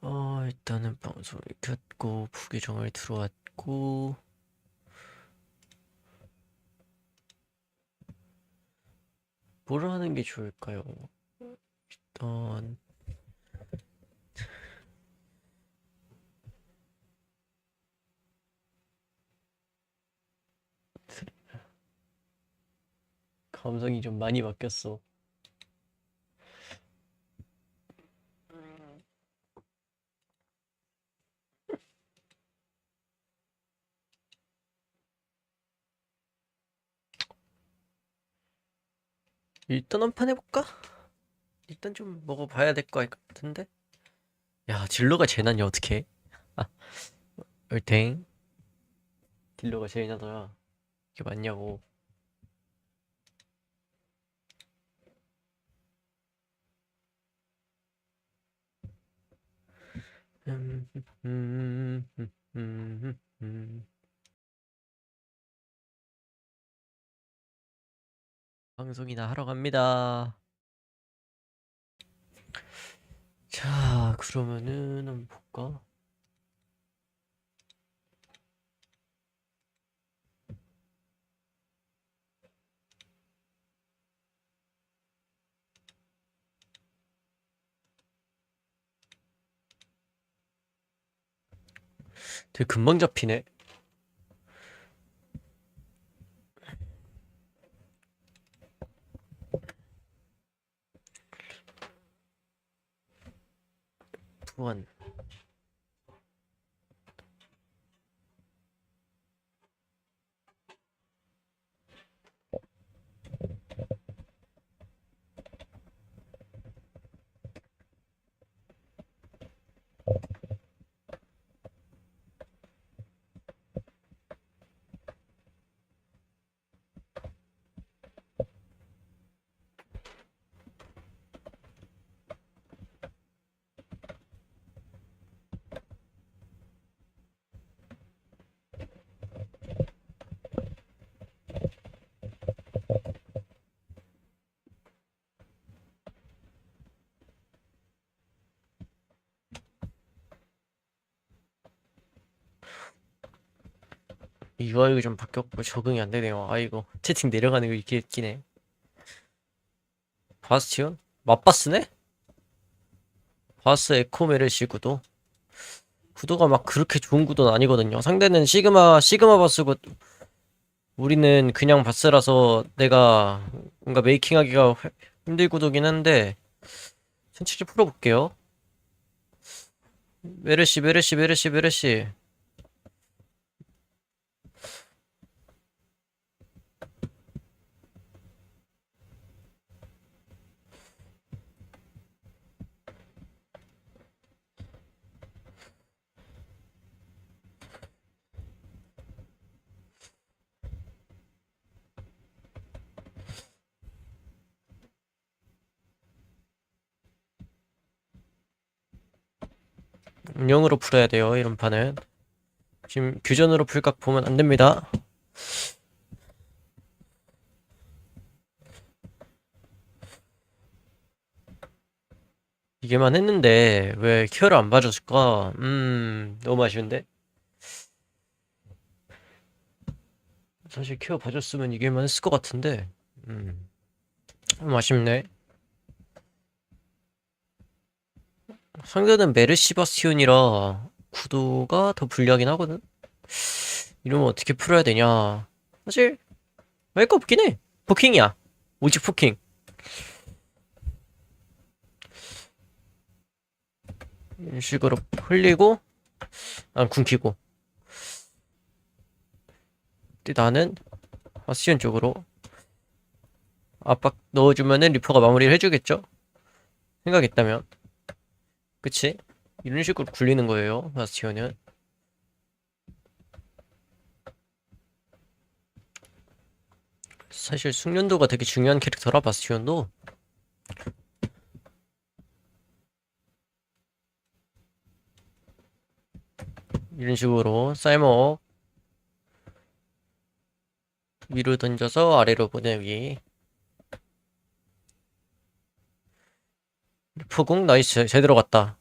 어, 일단은 방송을 켰고, 부계정을 들어왔고, 뭘 하는 게 좋을까요? 일단, 감성이 좀 많이 바뀌었어. 일단 한 판 해볼까? 일단 좀 먹어봐야 될 것 같은데? 야, 제일 낫냐, 어떡해? 아, 얼탱. 딜러가 제일 나더라. 이게 맞냐고. 음, 음, 음, 음, 음. 방송이나 하러 갑니다. 자, 그러면은 한번 볼까? 되게 금방 잡히네. 부안. UI가 좀 바뀌었고 적응이 안 되네요. 아이고 채팅 내려가는 거 이게 있기네. 바스티온? 맞바스네? 바스 에코메르시 구도. 구도가 막 그렇게 좋은 구도는 아니거든요. 상대는 시그마 시그마 바스고 우리는 그냥 바스라서 내가 뭔가 메이킹하기가 회- 힘들 구도긴 한데 천천히 풀어볼게요. 메르시 메르시 메르시 메르시 운영으로 풀어야 돼요, 이런 판은. 지금 규전으로 풀각 보면 안 됩니다. 이게만 했는데 왜 케어를 안 봐줬을까? 음, 너무 아쉬운데? 사실 케어 봐줬으면 이게만 했을 것 같은데, 음, 좀 아쉽네. 상대는 메르시 바스티온이라 구도가 더 불리하긴 하거든. 이러면 어떻게 풀어야 되냐? 사실 할거 없긴 해. 포킹이야. 오직 포킹. 이런 식으로 흘리고 난 굶기고. 근데 나는 바스티온 쪽으로 압박 넣어주면은 리퍼가 마무리를 해주겠죠? 생각했다면. 그치? 이런 식으로 굴리는 거예요, 바스티온은. 사실 숙련도가 되게 중요한 캐릭터라, 바스티온도. 이런 식으로 쌀먹 위로 던져서 아래로 보내기. 포궁 나이스 제대로 갔다.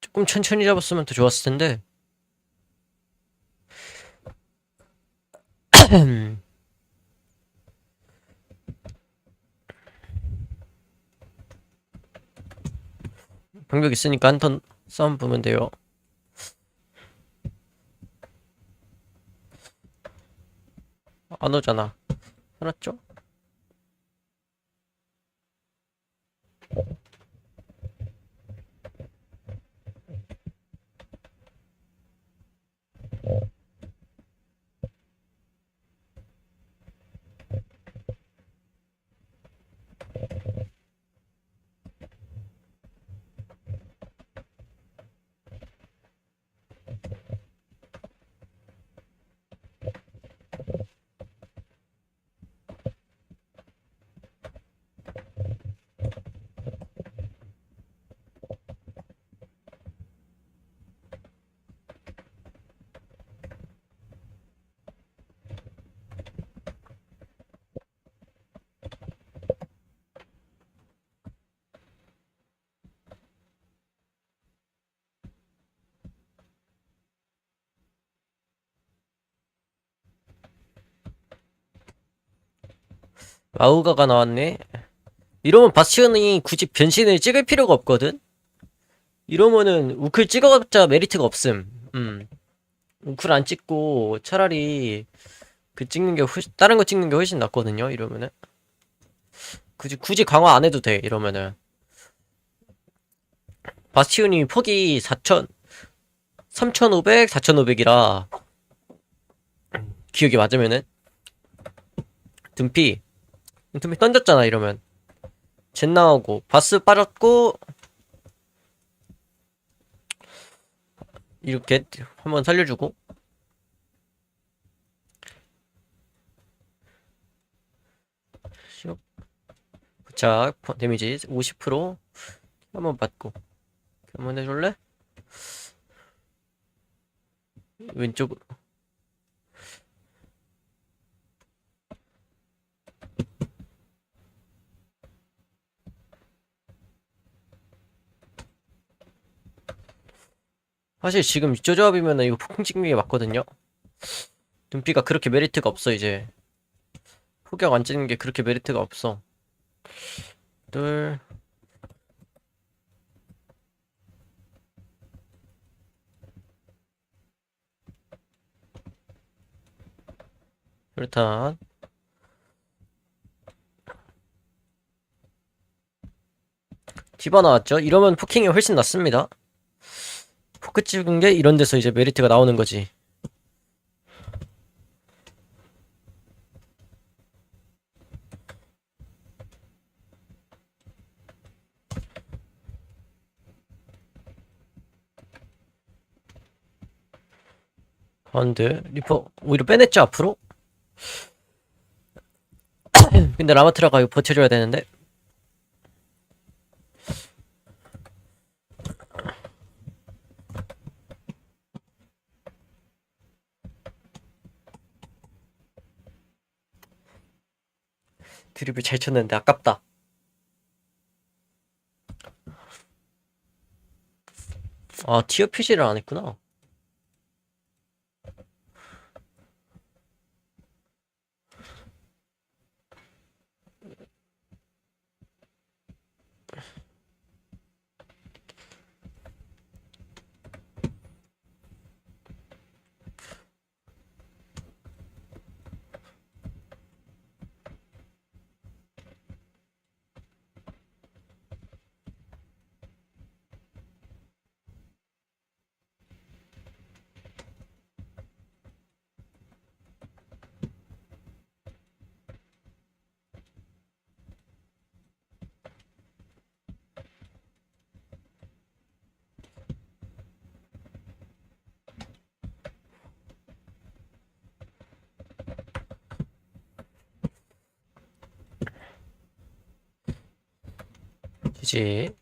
조금 천천히 잡았으면 더 좋았을 텐데. 방벽 있으니까 한 턴 싸움 보면 돼요. 안 오잖아. 살았죠? 마우가가 나왔네. 이러면 바스티온이 굳이 변신을 찍을 필요가 없거든? 이러면은 우클 찍어봤자 메리트가 없음. 음. 우클 안 찍고 차라리 그 찍는 게 훨씬, 다른 거 찍는 게 훨씬 낫거든요, 이러면은. 굳이, 굳이 강화 안 해도 돼, 이러면은. 바스티온이 폭이 4,000, 3,500, 4,500이라. 기억이 맞으면은. dum피. 둠피 던졌잖아, 이러면. 젠 나오고, 바스 빠졌고, 이렇게 한번 살려주고. 자, 데미지 50% 한번 받고. 한번 해줄래? 왼쪽, 사실 지금 저 조합이면은 이거 폭풍 게 맞거든요. 눈피가 그렇게 메리트가 없어 이제. 폭격 안 찍는 게 그렇게 메리트가 없어. 둘. 일단 디바 나왔죠? 이러면 포킹이 훨씬 낫습니다. 포크 찍은 게 이런 데서 이제 메리트가 나오는 거지. 안돼 리퍼 오히려 빼냈죠 앞으로? 근데 라마트라가 이거 버텨줘야 되는데 드리블 잘 쳤는데 아깝다. 아 티어 표시를 안 했구나. 이제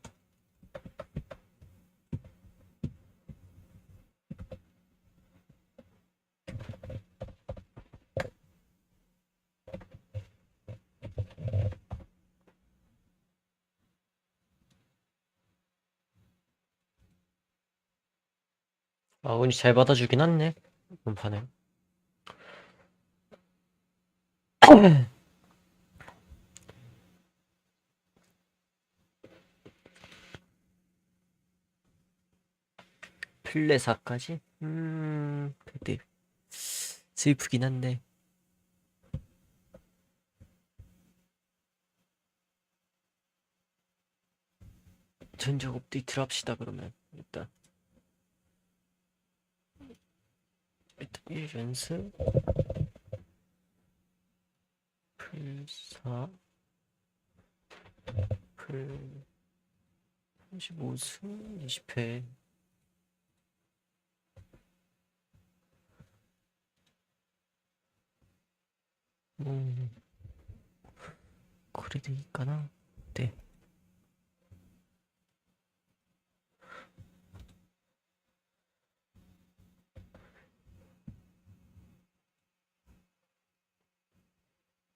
아군이 잘 받아주긴 하네 이번 판에 아, 플레사까지? 음, 그때 슬프긴 한데. 전적 업데이트를 합시다, 그러면. 일단. 일단 1연승. 풀사. 풀. 35승 20패. 음. 그래도 이까나? 네.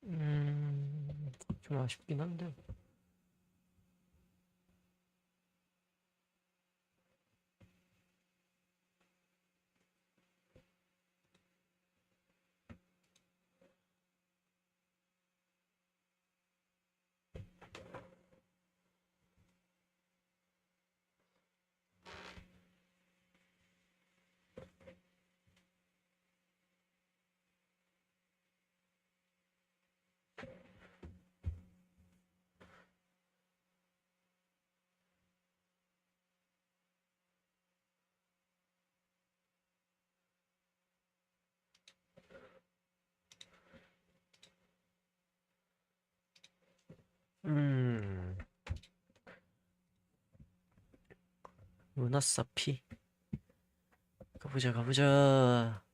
음, 좀 아쉽긴 한데. 음. 루나사 피. 가보자, 가보자.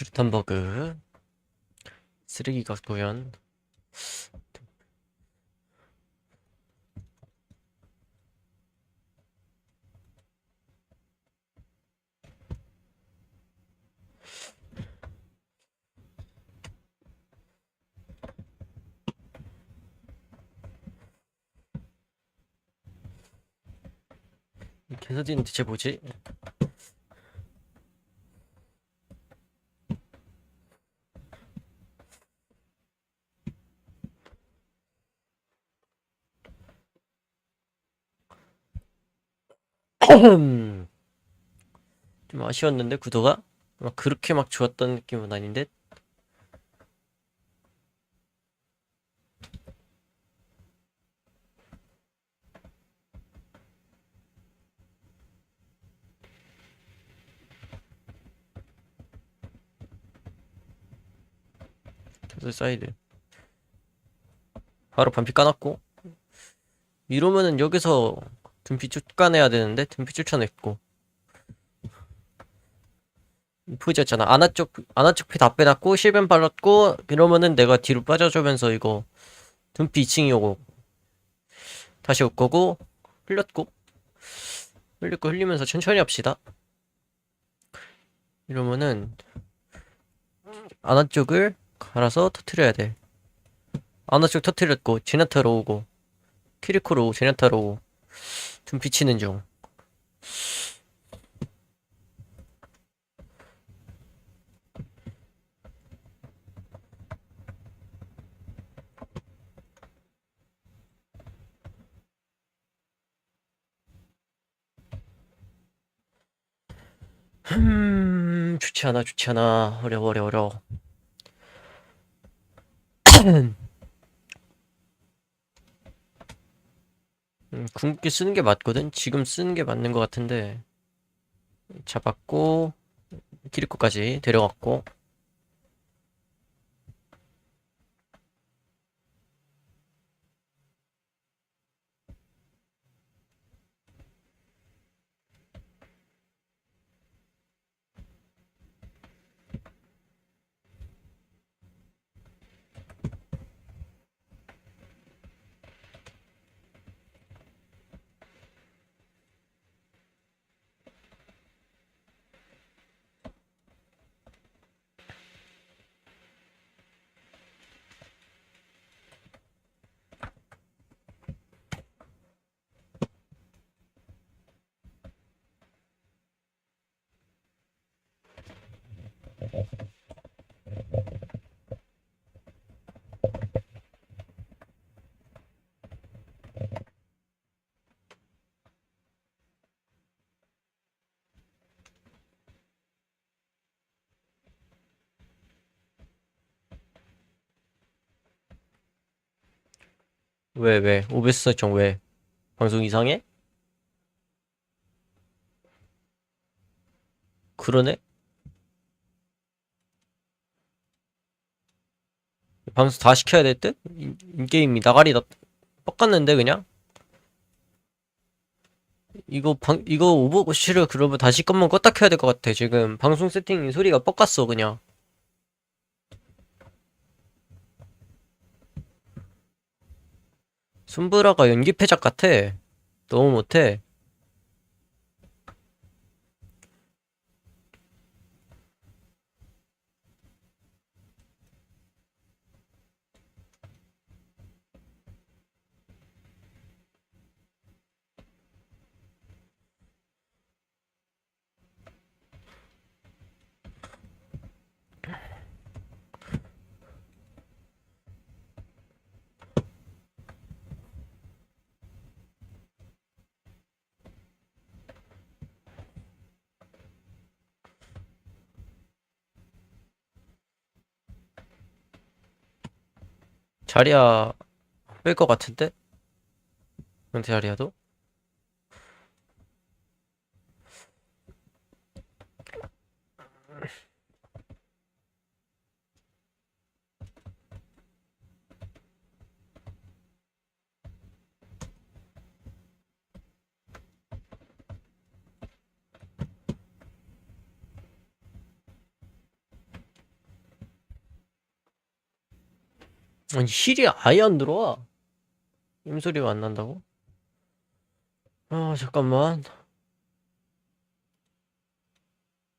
수류탄 버그. 쓰레기 같구연. 이 개서디는 대체 뭐지? 좀 아쉬웠는데 구도가? 막 그렇게 막 좋았던 느낌은 아닌데? 캐슬 사이드. 바로 반피 까놨고. 이러면은 여기서 둔피 쫓아내야 되는데 둔피 쫓아냈고. 포지였잖아. 아나 쪽 아나 쪽 피 다 빼놨고 실벤 발랐고 이러면은 내가 뒤로 빠져주면서 이거 둔피 2층이 오고 다시 올 거고 흘렸고 흘렸고 흘리면서 천천히 합시다. 이러면은 아나 쪽을 갈아서 터트려야 돼. 아나 쪽 터트렸고 제나타로 오고 키리코로 오고 제나타로 오고 좀 비치는 중. 음, 좋지 않아, 좋지 않아. 어려워, 어려워, 어려워. 음, 궁극기 쓰는 게 맞거든? 지금 쓰는 게 맞는 것 같은데. 잡았고, 키리코까지 데려갔고. 왜, 왜? OBS 설정 왜? 방송 이상해? 그러네? 방송 다 시켜야 될 듯? 인- 인게임이 나가리 나 뻑갔는데 그냥? 이거 방 이거 오버워치를 그러면 다시 것만 껐다 켜야 될 것 같아 지금 방송 세팅 소리가 뻑갔어 그냥 손브라가 연기 패작 같아. 너무 못해 자리야 뺄 것 같은데? 은퇴 자리야도? 아니 힐이 아예 안 들어와 임소리가 안 난다고? 아 잠깐만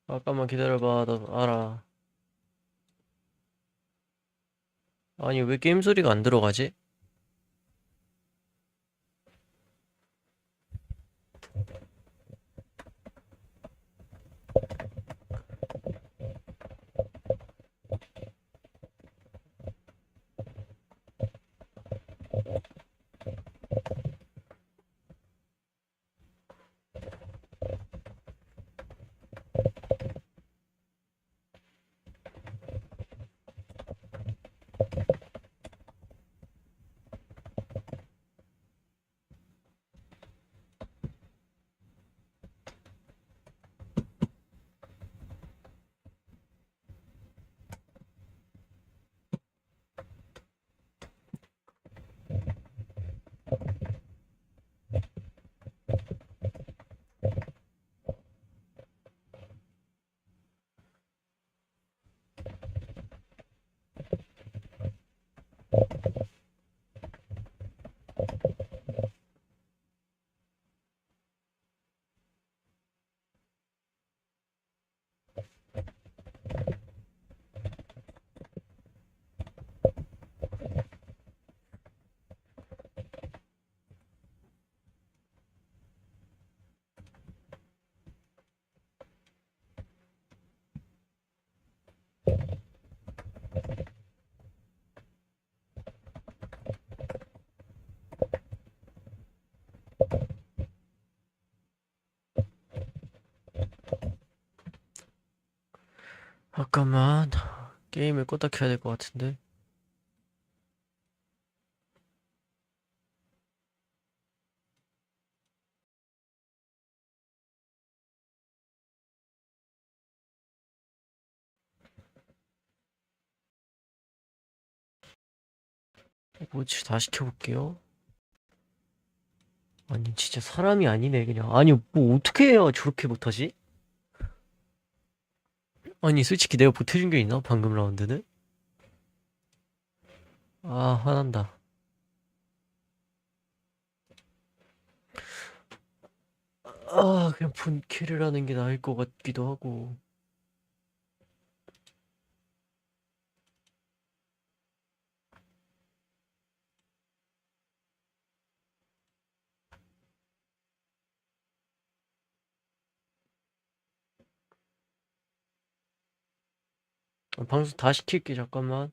잠깐만 기다려봐 나 알아 아니 왜 게임 소리가 안 들어가지? 잠깐만. 게임을 껐다 켜야 될 것 같은데. 뭐지? 다시 켜볼게요. 아니, 진짜 사람이 아니네, 그냥. 아니, 뭐, 어떻게 해야 저렇게 못하지? 아니, 솔직히 내가 못해준 게 있나? 방금 라운드는? 아, 화난다. 아, 그냥 본캐를 하는 게 나을 것 같기도 하고. 방송 다시 킬게, 잠깐만.